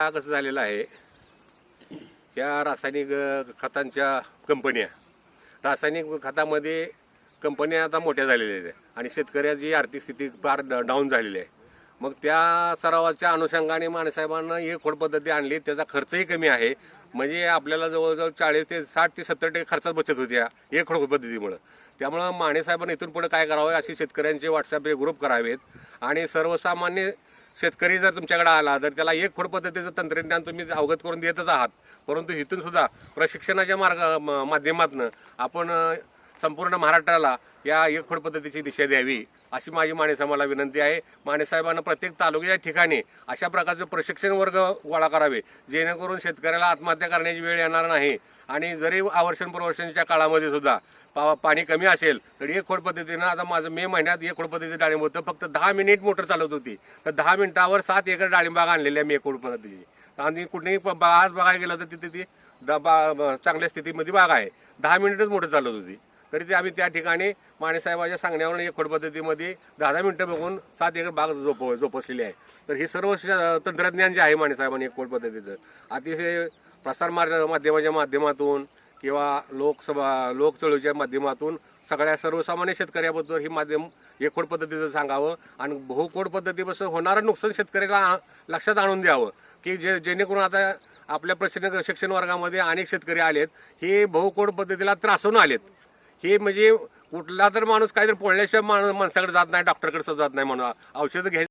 कसं झालेलं आहे. या रासायनिक खतांच्या कंपन्या. रासायनिक खतामध्ये कंपन्या आता मोठ्या झालेल्या आहेत आणि शेतकऱ्याची आर्थिक स्थिती फार ड- डाऊन झालेली आहे. मग त्या सरावाच्या अनुषंगाने माणसाहेबांना हे खोड पद्धती आणली त्याचा खर्चही कमी आहे. म्हणजे आपल्याला जवळजवळ चाळीस ते साठ ते सत्तर टक्के खर्चात बचत होती या हे खोड पद्धतीमुळं. त्यामुळं माणेसाहेबांना इथून पुढे काय करावं अशी शेतकऱ्यांचे व्हॉट्सअप ग्रुप करावेत. आणि सर्वसामान्य शेतकरी जर तुमच्याकडे आला तर त्याला एक खोड पद्धतीचं तंत्रज्ञान तुम्ही अवगत करून देतच आहात. परंतु इथून सुद्धा प्रशिक्षणाच्या मार्ग म- आपण संपूर्ण महाराष्ट्राला या एक खोड पद्धतीची दिशा द्यावी अशी माझी माणेसाहेबाला विनंती आहे. माणेसाहेबांना प्रत्येक तालुक्याच्या ठिकाणी अशा प्रकारचं प्रशिक्षण वर्ग गोळा करावे जेणेकरून शेतकऱ्याला आत्महत्या करण्याची वेळ येणार नाही. आणि जरी आवर्षण प्रवर्षणच्या काळामध्ये सुद्धा पा पाणी कमी असेल तर एक खोड पद्धतीनं आता माझं मे महिन्यात एक खोड पद्धती डाळिंब होतं. फक्त दहा मिनिट मोटर चालवत होती. तर दहा मिनिटावर सात एकर डाळिंबाग आणलेली आहे मी एक खोड पद्धतीची. आणि कुठेही आज बघायला गेलं तर तिथे ती चांगल्या स्थितीमध्ये बाग आहे. दहा मिनिटच मोटर चालवत होती. तरी ते आम्ही त्या ठिकाणी माणेसाहेबाच्या सांगण्यावरून एक खोड पद्धतीमध्ये दहा दहा मिनटं बघून सात एकर बाग जोप जोपासलेली आहे. तर हे सर्व श- तंत्रज्ञान जे आहे माणेसाहेबांनी एक खोड पद्धतीचं अतिशय प्रसार माध्यमाच्या माध्यमातून किंवा लोकसभा लोकचळवळीच्या माध्यमातून सगळ्या सर्वसामान्य शेतकऱ्याबद्दल ही माध्यम एकखोड पद्धतीचं सांगावं आणि बहुकोड पद्धतीपासून होणारं नुकसान शेतकऱ्याला लक्षात आणून द्यावं की जे जेणेकरून आता आपल्या प्रशिक्षण शिक्षण वर्गामध्ये अनेक शेतकरी आलेत हे बहुकोड पद्धतीला त्रासून आलेत. हे म्हणजे कुठला तर माणूस काहीतरी पोळल्याशिवाय माणूस माणसाकडे जात नाही डॉक्टरकडे जात नाही म्हणून. औषधं घ्यायची